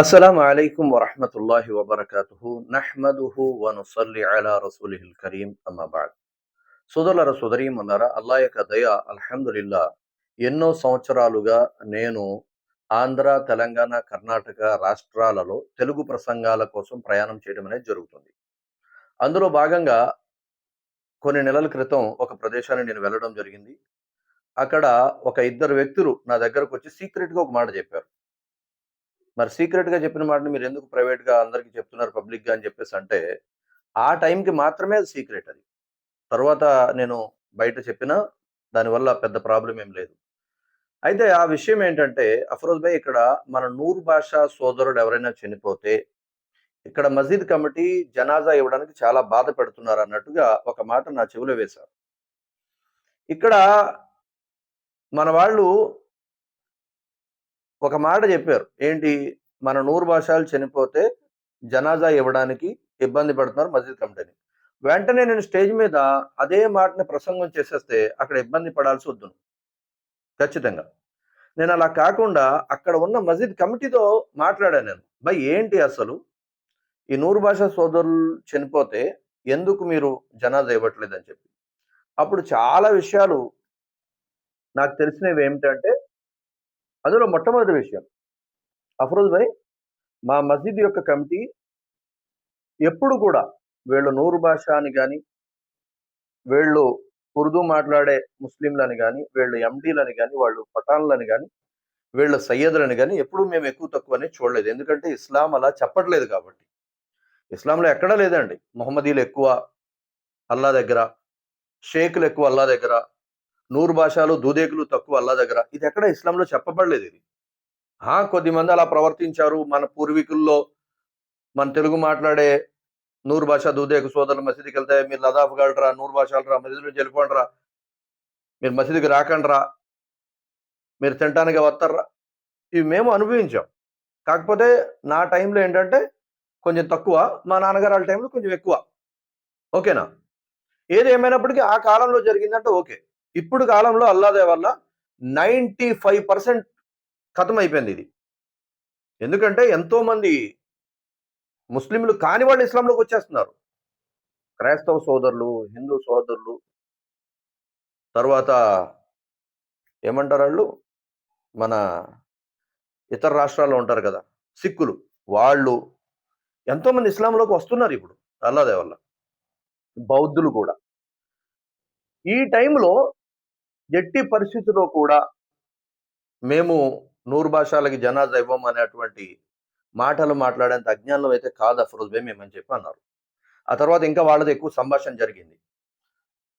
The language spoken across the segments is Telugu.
అస్సలం అయికం వరహమతుల్లాహి వబర్కతు నహ్మదుహు వనుసల్లి అలా రసూలిహిల్ కరీం అమ్మాబాద్ సోదరుల సోదరీమన్నారా అల్లా యొక్క దయ అల్హందుల్లా ఎన్నో సంవత్సరాలుగా నేను ఆంధ్ర తెలంగాణ కర్ణాటక రాష్ట్రాలలో తెలుగు ప్రసంగాల కోసం ప్రయాణం చేయడం అనేది జరుగుతుంది. అందులో భాగంగా కొన్ని నెలల క్రితం ఒక ప్రదేశాన్ని నేను వెళ్ళడం జరిగింది. అక్కడ ఒక ఇద్దరు వ్యక్తులు నా దగ్గరకు వచ్చి సీక్రెట్గా ఒక మాట చెప్పారు. మరి సీక్రెట్గా చెప్పిన మాటని మీరు ఎందుకు ప్రైవేట్గా అందరికీ చెప్తున్నారు పబ్లిక్గా అని చెప్పేసి అంటే ఆ టైంకి మాత్రమే అది సీక్రెట్ అది. తర్వాత నేను బయట చెప్పినా దానివల్ల పెద్ద ప్రాబ్లం ఏం లేదు. అయితే ఆ విషయం ఏంటంటే అఫరోజ్ భాయ్ ఇక్కడ మన నూరు భాష సోదరుడు ఎవరైనా చనిపోతే ఇక్కడ మసీద్ కమిటీ జనాజా ఇవ్వడానికి చాలా బాధ పెడుతున్నారు అన్నట్టుగా ఒక మాట నా చెవిలో వేశారు. ఇక్కడ మన వాళ్ళు ఒక మాట చెప్పారు. ఏంటి? మన నూరు భాషలు చనిపోతే జనాజా ఇవ్వడానికి ఇబ్బంది పడుతున్నారు మసీద్ కమిటీని. వెంటనే నేను స్టేజ్ మీద అదే మాటని ప్రసంగం చేసేస్తే అక్కడ ఇబ్బంది పడాల్సి వద్దును. ఖచ్చితంగా. నేను అలా కాకుండా అక్కడ ఉన్న మస్జిద్ కమిటీతో మాట్లాడాను నేను. బై ఏంటి అసలు? ఈ నూరు భాష సోదరులు చనిపోతే ఎందుకు మీరు జనాజా ఇవ్వట్లేదని చెప్పి. అప్పుడు చాలా విషయాలు నాకు తెలిసినవి ఏమిటంటే అందులో మొట్టమొదటి విషయం. అఫరోజ్ భాయ్ మా మసీద్ యొక్క కమిటీ ఎప్పుడు కూడా వీళ్ళు నూరు భాష అని కానీ వీళ్ళు ఉర్దూ మాట్లాడే ముస్లింలని కానీ వీళ్ళు ఎండీలని కానీ వాళ్ళు పఠాన్లని కానీ వీళ్ళ సయ్యదులని కానీ ఎప్పుడు మేము ఎక్కువ తక్కువ అని చూడలేదు. ఎందుకంటే ఇస్లాం అలా చెప్పట్లేదు కాబట్టి. ఇస్లాంలో ఎక్కడా లేదండి. మొహమ్మదీలు ఎక్కువ అల్లా దగ్గర షేకులు ఎక్కువ అల్లా దగ్గర నూరు భాషలు దూదేకులు తక్కువ అల్లా దగ్గర. ఇది ఎక్కడ ఇస్లాంలో చెప్పబడలేదు ఇది. ఆ కొద్ది మంది అలా ప్రవర్తించారు. మన పూర్వీకుల్లో మన తెలుగు మాట్లాడే నూరు భాష దూదేకు సోదరులు మసీదుకి వెళ్తే మీరు లదాఫ్ గలరా నూరు భాషలు రా మసీదు నుంచి వెళ్ళిపోండిరా మీరు మసీదుకి రాకండిరా మీరు తినటానికి వస్తారా ఇవి మేము అనుభవించాం. కాకపోతే నా టైంలో ఏంటంటే కొంచెం తక్కువ. మా నాన్నగారు వాళ్ళ టైంలో కొంచెం ఎక్కువ. ఓకేనా? ఏది ఏమైనప్పటికీ ఆ కాలంలో జరిగిందంటే ఓకే. ఇప్పుడు కాలంలో అల్లాదే వల్ల నైంటీ ఫైవ్ పర్సెంట్ ఖతం అయిపోయింది ఇది. ఎందుకంటే ఎంతోమంది ముస్లింలు కాని వాళ్ళు ఇస్లాంలోకి వచ్చేస్తున్నారు. క్రైస్తవ సోదరులు హిందూ సోదరులు తర్వాత ఏమంటారు వాళ్ళు? మన ఇతర రాష్ట్రాల్లో ఉంటారు కదా సిక్కులు. వాళ్ళు ఎంతోమంది ఇస్లాంలోకి వస్తున్నారు ఇప్పుడు అల్లాదే వల్ల బౌద్ధులు కూడా. ఈ టైంలో ఎట్టి పరిస్థితిలో కూడా మేము నూరు భాషలకి జనాజా ఇవ్వం అనేటువంటి మాటలు మాట్లాడేంత అజ్ఞానం అయితే కాదు అఫరోజ్ బే మేమని చెప్పి అన్నారు. ఆ తర్వాత ఇంకా వాళ్ళది ఎక్కువ సంభాషణ జరిగింది.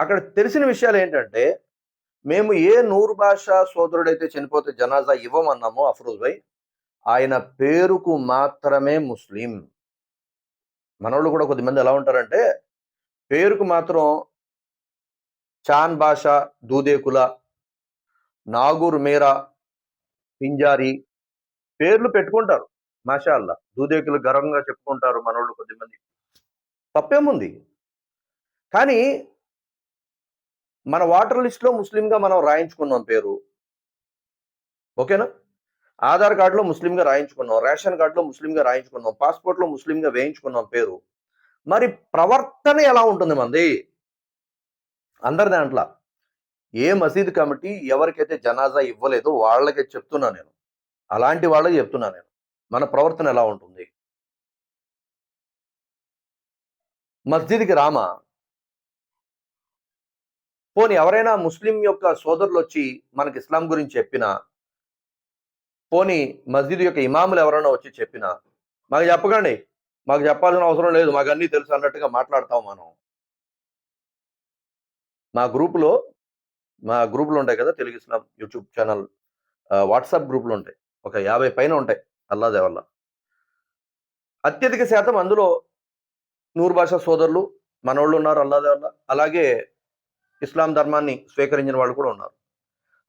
అక్కడ తెలిసిన విషయాలు ఏంటంటే మేము ఏ నూరు భాష సోదరుడైతే చనిపోతే జనాజా ఇవ్వమన్నామో అఫరోజ్ భాయ్ ఆయన పేరుకు మాత్రమే ముస్లిం. మనోళ్ళు కూడా కొద్దిమంది ఎలా ఉంటారంటే పేరుకు మాత్రం చాన్ భాషా దూదేకుల నాగూర్ మేరా పింజారి పేర్లు పెట్టుకుంటారు. మాషాల్లా. దూదేకులు గర్వంగా చెప్పుకుంటారు మనోళ్ళు కొద్దిమంది. తప్పేముంది? కానీ మన వాటర్ లిస్ట్లో ముస్లింగా మనం రాయించుకున్నాం పేరు. ఓకేనా? ఆధార్ కార్డులో ముస్లింగా రాయించుకున్నాం. రేషన్ కార్డులో ముస్లింగా రాయించుకున్నాం. పాస్పోర్ట్లో ముస్లింగా వేయించుకున్నాం పేరు. మరి ప్రవర్తన ఎలా ఉంటుంది మంది? అందరి దాంట్లో. ఏ మసీద్ కమిటీ ఎవరికైతే జనాజా ఇవ్వలేదో వాళ్ళకే చెప్తున్నా నేను. అలాంటి వాళ్ళకి చెప్తున్నా నేను. మన ప్రవర్తన ఎలా ఉంటుంది? మస్జిద్కి రామా? పోనీ ఎవరైనా ముస్లిం యొక్క సోదరులు వచ్చి మనకి ఇస్లాం గురించి చెప్పినా? పోనీ మస్జిద్ యొక్క ఇమాములు ఎవరైనా వచ్చి చెప్పినా? మాకు చెప్పకండి. మాకు చెప్పాల్సిన అవసరం లేదు. మాకు అన్నీ తెలుసు అన్నట్టుగా మాట్లాడతాం మనం. మా గ్రూపులో మా గ్రూపులు ఉంటాయి కదా Telugu Islam YouTube channel WhatsApp గ్రూపులు ఉంటాయి. ఒక యాభై పైన ఉంటాయి అల్లా దేవల్ల. అత్యధిక శాతం అందులో నూరు భాష సోదరులు మనోళ్ళు ఉన్నారు అల్లా దేవల్ల. అలాగే ఇస్లాం ధర్మాన్ని స్వీకరించిన వాళ్ళు కూడా ఉన్నారు.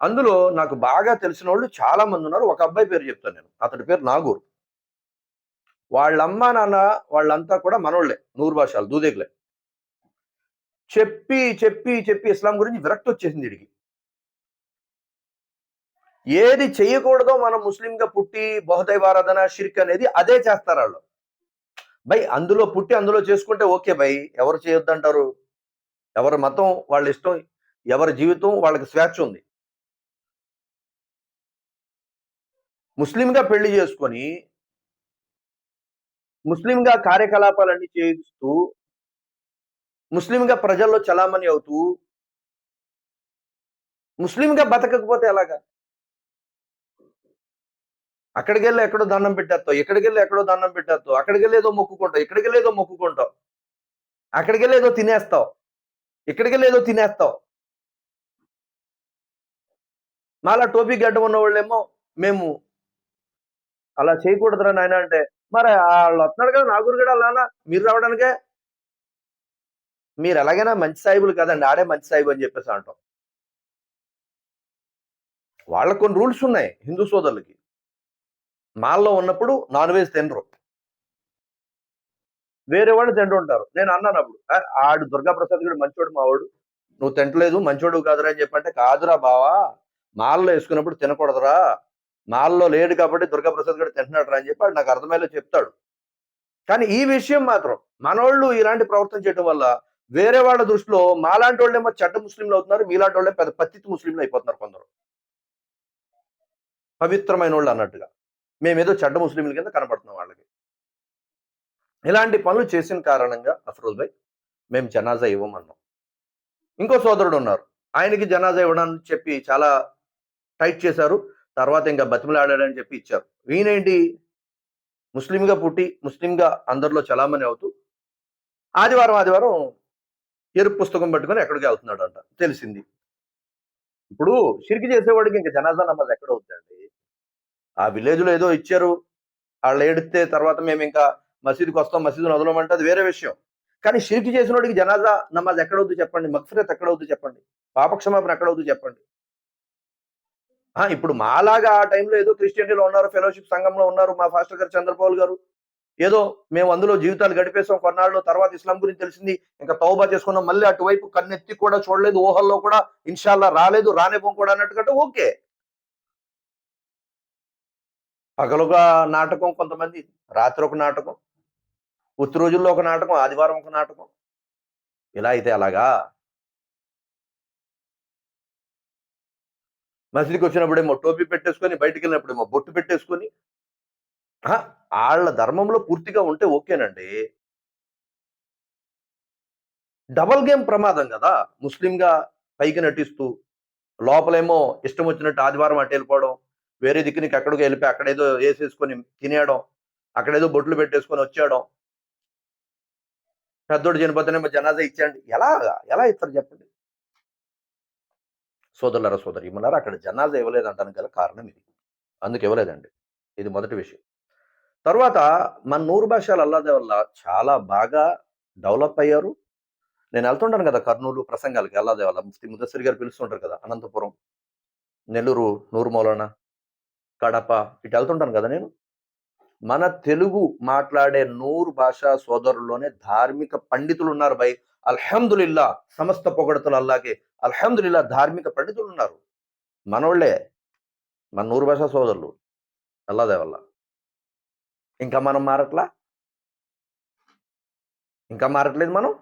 అందులో నాకు బాగా తెలిసిన వాళ్ళు చాలా మంది ఉన్నారు. ఒక అబ్బాయి పేరు చెప్తాను నేను. అతడి పేరు నాగూర్. వాళ్ళమ్మ నాన్న వాళ్ళంతా కూడా మనోళ్ళే నూరు భాషలు దూదేకులే. చెప్పి చెప్పి చెప్పి ఇస్లాం గురించి విరక్తి వచ్చేసింది వీడికి. ఏది చేయకూడదో మనం ముస్లింగా పుట్టి బహుదైవారాధన షిర్క్ అనేది అదే చేస్తారు వాళ్ళు. బై అందులో పుట్టి అందులో చేసుకుంటే ఓకే బై ఎవరు చేయొద్దంటారు? ఎవరి మతం వాళ్ళ ఇష్టం ఎవరి జీవితం వాళ్ళకి స్వేచ్ఛ ఉంది. ముస్లింగా పెళ్ళి చేసుకొని ముస్లింగా కార్యకలాపాలన్నీ చేయిస్తూ ముస్లింగా ప్రజల్లో చలామణి అవుతూ ముస్లింగా బతకకపోతే ఎలాగా? అక్కడికి వెళ్ళి ఎక్కడో దండం పెట్టేస్తావు ఎక్కడికి వెళ్ళి ఎక్కడో దండం పెట్టేస్తావు అక్కడికి వెళ్ళి ఏదో మొక్కుకుంటావు ఇక్కడికి వెళ్ళి ఏదో మొక్కుకుంటావు అక్కడికి వెళ్ళి ఏదో తినేస్తావు ఇక్కడికి వెళ్ళి ఏదో తినేస్తావు. మాలా టోపీ గడ్డ ఉన్న వాళ్ళేమో మేము అలా చేయకూడదురా నాయన అంటే మరి వాళ్ళు వస్తున్నాడు కదా నాగూరు కూడా అలానా మీరు రావడానికే మీరు ఎలాగైనా మంచి సాయిబులు కదండి ఆడే మంచి సాయిబు అని చెప్పేసి అంటాం. వాళ్ళకు కొన్ని రూల్స్ ఉన్నాయి హిందూ సోదరులకి. మాల్లో ఉన్నప్పుడు నాన్ వెజ్ తినరు. వేరే వాళ్ళు తింటూ ఉంటారు. నేను అన్నాను అప్పుడు ఆడు దుర్గా ప్రసాద్ కూడా మంచోడు మావాడు. నువ్వు తింటలేదు మంచోడు కాదురా అని చెప్పంటే కాదురా బావా మాల్లో వేసుకున్నప్పుడు తినకూడదురా. మాల్లో లేడు కాబట్టి దుర్గా ప్రసాద్ కూడా తింటున్నాడు రా అని చెప్పి వాడు నాకు అర్థమయ్యేలా చెప్తాడు. కానీ ఈ విషయం మాత్రం మనోళ్ళు ఇలాంటి ప్రవర్తన చేయడం వల్ల వేరే వాళ్ళ దృష్టిలో మాలాంటి వాళ్ళేమో చెడ్డ ముస్లింలు అవుతున్నారు మీలాంటి వాళ్ళే పెద్ద పత్తిత్ ముస్లింలు అయిపోతున్నారు కొందరు. పవిత్రమైన వాళ్ళు అన్నట్టుగా. మేమేదో చెడ్డ ముస్లింల కింద కనపడుతున్నాం వాళ్ళకి. ఇలాంటి పనులు చేసిన కారణంగా అఫ్రోజ్ భాయ్ మేము జనాజా ఇవ్వమన్నాం. ఇంకో సోదరుడు ఉన్నారు. ఆయనకి జనాజా ఇవ్వడానికి చెప్పి చాలా టైట్ చేశారు. తర్వాత ఇంకా బతిమలాడాడని చెప్పి ఇచ్చారు. ఈయనేంటి ముస్లింగా పుట్టి ముస్లింగా అందరిలో చలామణి అవుతూ ఆదివారం ఆదివారం ఎరుపు పుస్తకం పట్టుకొని ఎక్కడికి వెళ్తున్నాడు అంట తెలిసింది. ఇప్పుడు షిరికి చేసేవాడికి ఇంకా జనాజా నమాజ్ ఎక్కడ అవుతుందండి ఆ విలేజ్లో ఏదో ఇచ్చారు. వాళ్ళు ఏడితే తర్వాత మేము ఇంకా మసీదుకి వస్తాం మసీదు వదలమంటే అది వేరే విషయం. కానీ షిరికి చేసిన వాడికి జనాజా నమాజ్ ఎక్కడవుద్దు చెప్పండి మక్ఫిరత్ ఎక్కడవుద్దు చెప్పండి పాపక్షమాపణ ఎక్కడవుద్దు చెప్పండి. ఆ, ఇప్పుడు మాలాగా ఆ టైంలో ఏదో క్రిస్టియన్లో ఉన్నారు ఫెలోషిప్ సంఘంలో ఉన్నారు మా ఫాస్టర్ గారు చంద్రపౌల్ గారు. ఏదో మేము అందులో జీవితాలు గడిపేసాం కొన్నాళ్ళు తర్వాత ఇస్లాం గురించి తెలిసింది ఇంకా తౌబా చేసుకున్నాం మళ్ళీ అటువైపు కన్నెత్తి కూడా చూడలేదు ఊహల్లో కూడా ఇన్షాల్లా రాలేదు రానివ్వం కూడా అన్నట్టుగా ఓకే. పగలుగా నాటకం కొంతమంది రాత్రి ఒక నాటకం ఉత్తి రోజుల్లో ఒక నాటకం ఆదివారం ఒక నాటకం. ఇలా అయితే అలాగా? మసీదుకి వచ్చినప్పుడేమో టోపీ పెట్టేసుకొని బయటికి వెళ్ళినప్పుడేమో బొట్టు పెట్టేసుకొని వాళ్ళ ధర్మంలో పూర్తిగా ఉంటే ఓకేనండి. డబల్ గేమ్ ప్రమాదం కదా ముస్లింగా పైకి నటిస్తూ లోపలేమో ఇష్టం వచ్చినట్టు ఆదివారం అటు వెళ్ళిపోవడం వేరే దిక్కునికి ఎక్కడికి వెళ్ళిపోయి అక్కడేదో వేసేసుకొని తినేయడం అక్కడేదో బొట్లు పెట్టేసుకొని వచ్చేయడం. పెద్దోడు చనిపోతేనేమో జనాజా ఇచ్చేయండి. ఎలా ఎలా ఇస్తారు చెప్పండి? సోదరులారా సోదరి ఇమ్మన్నారా అక్కడ జనాజా ఇవ్వలేదంటానికి గల కారణం ఇది. అందుకు ఇవ్వలేదండి. ఇది మొదటి విషయం. తర్వాత మన నూరు భాషలు అల్లాదే వల్ల చాలా బాగా డెవలప్ అయ్యారు. నేను వెళ్తుంటాను కదా కర్నూలు ప్రసంగాలకి అల్లాదే వల్ల. ముఫ్తి ముదస్సరి గారు పిలుస్తుంటారు కదా అనంతపురం. నెల్లూరు నూరు మౌలానా కడప ఇటు వెళ్తుంటాను కదా నేను. మన తెలుగు మాట్లాడే నూరు భాషా సోదరుల్లోనే ధార్మిక పండితులు ఉన్నారు బై. అల్హమ్దులిల్లా సమస్త పొగడతలు అల్లాగే అల్హమ్దులిల్లా ధార్మిక పండితులు ఉన్నారు. మనోళ్ళే మన నూరు భాషా సోదరులు అల్లాదే వల్ల. ఇంకా మనం మారట్లా? ఇంకా మారట్లేదు మనం?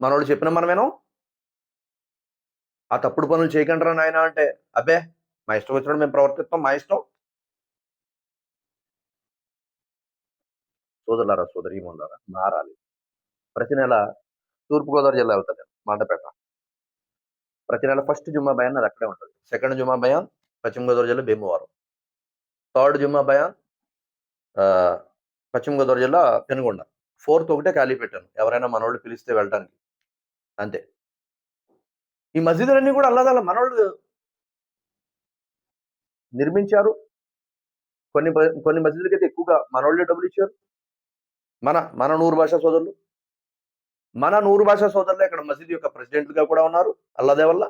మనోళ్ళు చెప్పిన మనమేనో? ఆ తప్పుడు పనులు చేయకండి నాయన అంటే. అబ్బే మా ఇష్టం వచ్చినప్పుడు మేము ప్రవర్తిస్తాం మా ఇష్టం. సోదరులారా సోదరీమణులారా మారాలి. ప్రతి నెల తూర్పుగోదావరి జిల్లా వెళ్తాను నేను మండపేట. ప్రతి నెల ఫస్ట్ జుమ్మా బయాన్ అది అక్కడే ఉంటుంది. సెకండ్ జుమ్మా బయాన్ పశ్చిమ గోదావరి జిల్లా భీమవరం. థర్డ్ జుమ్మా బయాన్ ఆ, పశ్చిమ గోదావరి జిల్లా పెనుగొండ. ఫోర్త్ ఒకటే ఖాళీ పెట్టాను ఎవరైనా మనోళ్ళు పిలిస్తే వెళ్ళటానికి. అంతే. ఈ మసీదులన్నీ కూడా అల్లదల్ల మనోళ్ళు నిర్మించారు. కొన్ని కొన్ని మసీదులకి అయితే ఎక్కువగా మనోళ్ళే డబ్బులు ఇచ్చారు. మన మన నూరు భాషా సోదరులు. మన నూరు భాషా సోదరులే ఇక్కడ మసీదు యొక్క ప్రెసిడెంట్లుగా కూడా ఉన్నారు అల్లదే వల్ల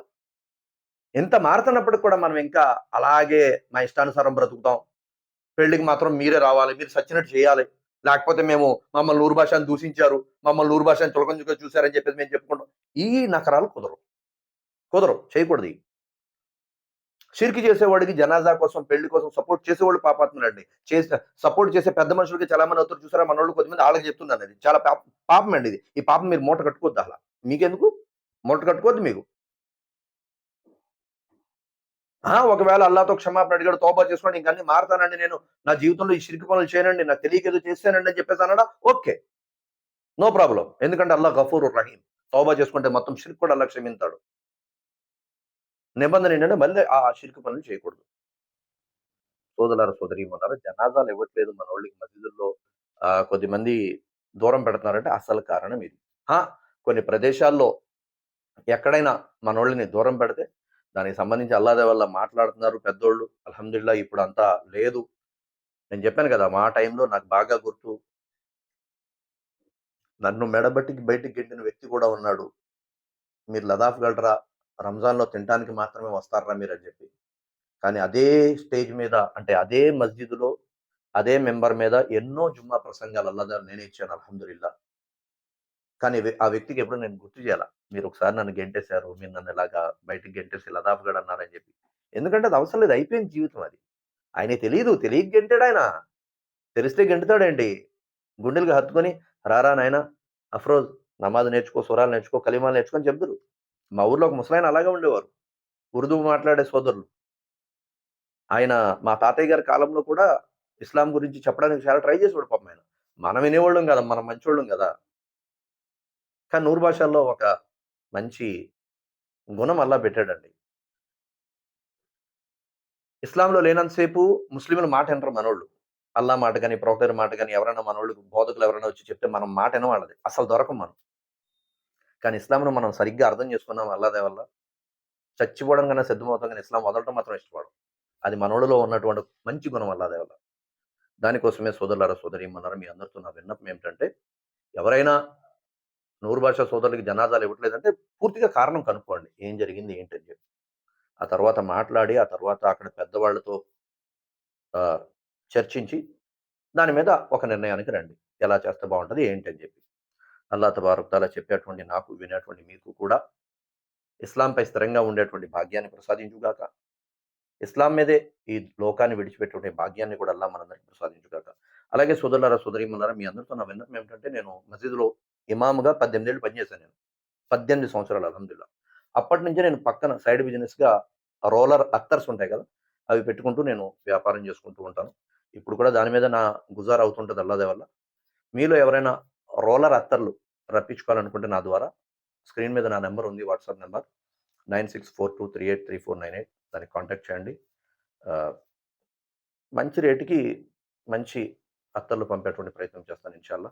ఎంత మారుతున్నప్పటికి కూడా మనం ఇంకా అలాగే మా ఇష్టానుసారం బ్రతుకుతాం. పెళ్ళికి మాత్రం మీరే రావాలి మీరు సచ్చినట్టు చేయాలి. లేకపోతే మేము మమ్మల్ని నూరు భాషను దూషించారు మమ్మల్ని నూరు భాషను చులకంచుగా చూశారని చెప్పేసి మేము చెప్పుకుంటాం. ఈ నకరాలు కుదరవు. కుదరవు. చేయకూడదు షిర్కి చేసేవాడికి జనాజా కోసం పెళ్ళి కోసం సపోర్ట్ చేసేవాళ్ళు పాపాత్ములండి. చేసే సపోర్ట్ చేసే పెద్ద మనుషులకి చాలా మంది అవుతారు. చూసారా? మన వాళ్ళు కొద్దిమంది వాళ్ళకి చెప్తున్నాను ఇది చాలా పాప పాపం అండి ఇది. ఈ పాపం మీరు మూట కట్టుకోవద్దు అలా. మీకెందుకు? మూట కట్టుకోవద్దు మీకు. ఒకవేళ అల్లాతో క్షమాపణ అడిగాడు తోబా చేసుకోండి ఇంకన్నీ మారుతానండి నేను. నా జీవితంలో ఈ చిరికి పనులు చేయనండి నాకు తెలియకేదో ఏదో అని చెప్పేసి అన్నాడా? ఓకే. No problem. ఎందుకంటే అల్లా గఫూర్ రహీం. తోబా చేసుకుంటే మొత్తం షిర్క్ కూడా అల్లా క్షమించాడు నిబంధన ఏంటంటే మళ్ళీ ఆ షిరికి పనులు చేయకూడదు. సోదరులారా సోదరి ఉన్నారు జనాజాలు ఇవ్వట్లేదు. మన వాళ్ళకి మసీదుల్లో కొద్దిమంది దూరం పెడుతున్నారంటే అసలు కారణం ఇది. హా, కొన్ని ప్రదేశాల్లో ఎక్కడైనా మన వాళ్ళని దూరం పెడితే దానికి సంబంధించి అల్లాదే వల్ల మాట్లాడుతున్నారు పెద్దోళ్ళు. అల్హమ్దుల్లా ఇప్పుడు అంతా లేదు. నేను చెప్పాను కదా మా టైంలో నాకు బాగా గుర్తు. నన్ను మెడబట్టికి బయటికి గెంటిన వ్యక్తి కూడా ఉన్నాడు. మీరు లదాఫ్ గలరా రంజాన్లో తినడానికి మాత్రమే వస్తారా మీరు అని చెప్పి. కానీ అదే స్టేజ్ మీద అంటే అదే మస్జిద్లో అదే మెంబర్ మీద ఎన్నో జుమ్మా ప్రసంగాలు అల్లదా నేనే ఇచ్చాను అల్హమ్దుల్లా కానీ ఆ వ్యక్తికి ఎప్పుడు నేను గుర్తు చేయాల. మీరు ఒకసారి నన్ను గెంటేశారు మీరు నన్ను ఇలాగా బయటకు గెంటేసి లదాఫ్గడ్ అన్నారని చెప్పి. ఎందుకంటే అది అవసరం లేదు అయిపోయింది జీవితం అది. ఆయన తెలియదు తెలియక గెంటాడు ఆయన. తెలిస్తే గెంటుతాడండి. గుండెలుగా హత్తుకొని రారా నాయన అఫ్రోజ్ నమాజ్ నేర్చుకో సురాలు నేర్చుకో కలిమాలు నేర్చుకొని చెప్తారు మా ఊర్లో ఒక ముసలాయన అలాగే ఉండేవారు. ఉర్దూ మాట్లాడే సోదరులు. ఆయన మా తాతయ్య గారి కాలంలో కూడా ఇస్లాం గురించి చెప్పడానికి చాలా ట్రై చేసేవాడు పాపం ఆయన. మనం వినేవాళ్ళం కదా మనం మంచోళ్ళం కదా. కానీ నూరు భాషల్లో ఒక మంచి గుణం అల్లా పెట్టాడండి. ఇస్లాంలో లేనంతసేపు ముస్లింల మాట వినరు మనోళ్ళు. అల్లా మాట కానీ ప్రొఫెసర్ మాట కానీ ఎవరైనా మనోళ్ళు బోధకులు ఎవరైనా వచ్చి చెప్తే మనం మాట వినవాళ్ళది. అసలు దొరకం మనం. కానీ ఇస్లాంను మనం సరిగ్గా అర్థం చేసుకున్నాం అల్లాదే వల్ల చచ్చిపోవడం కన్నా సిద్ధమవుతాం కానీ ఇస్లాం వదలటం మాత్రం ఇష్టపడం అది మనోళ్ళలో ఉన్నటువంటి మంచి గుణం అల్లాదే వల్ల దానికోసమే సోదరులారా సోదరి మన్నారా మీ అందరితో నా విన్నపం ఏమిటంటే ఎవరైనా నూరు భాష సోదరులకి జనాదాలు ఇవ్వట్లేదంటే పూర్తిగా కారణం కనుక్కోండి. ఏం జరిగింది ఏంటని చెప్పి. ఆ తర్వాత మాట్లాడి ఆ తర్వాత అక్కడ పెద్దవాళ్ళతో చర్చించి దాని మీద ఒక నిర్ణయానికి రండి. ఎలా చేస్తే బాగుంటుంది ఏంటని చెప్పి. అల్లా తబారుతాలా చెప్పేటువంటి నాకు వినేటువంటి మీకు కూడా ఇస్లాంపై స్థిరంగా ఉండేటువంటి భాగ్యాన్ని ప్రసాదించుగాక ఇస్లాం మీదే ఈ లోకాన్ని విడిచిపెట్టే భాగ్యాన్ని కూడా అల్లా మనందరికీ ప్రసాదించుగాక. అలాగే సోదరులారా సోదరిమన్నారా మీ అందరితో నా విన్నపం ఏమిటంటే నేను మసీదులో ఇమాముగా పద్దెనిమిది ఏళ్ళు పనిచేశాను నేను. పద్దెనిమిది సంవత్సరాలు అలహందుల్లా అప్పటి నుంచే నేను పక్కన సైడ్ బిజినెస్గా రోలర్ అత్తర్స్ ఉంటాయి కదా అవి పెట్టుకుంటూ నేను వ్యాపారం చేసుకుంటూ ఉంటాను. ఇప్పుడు కూడా దాని మీద నా గుజార్ అవుతుంటుంది అల్లాదే వల్ల మీలో ఎవరైనా రోలర్ అత్తర్లు రప్పించుకోవాలనుకుంటే నా ద్వారా స్క్రీన్ మీద నా నెంబర్ ఉంది WhatsApp number nine six four two three eight three four nine eight. దానికి కాంటాక్ట్ చేయండి. మంచి రేటుకి మంచి అత్తర్లు పంపేటువంటి ప్రయత్నం చేస్తాను ఇన్షాల్లా.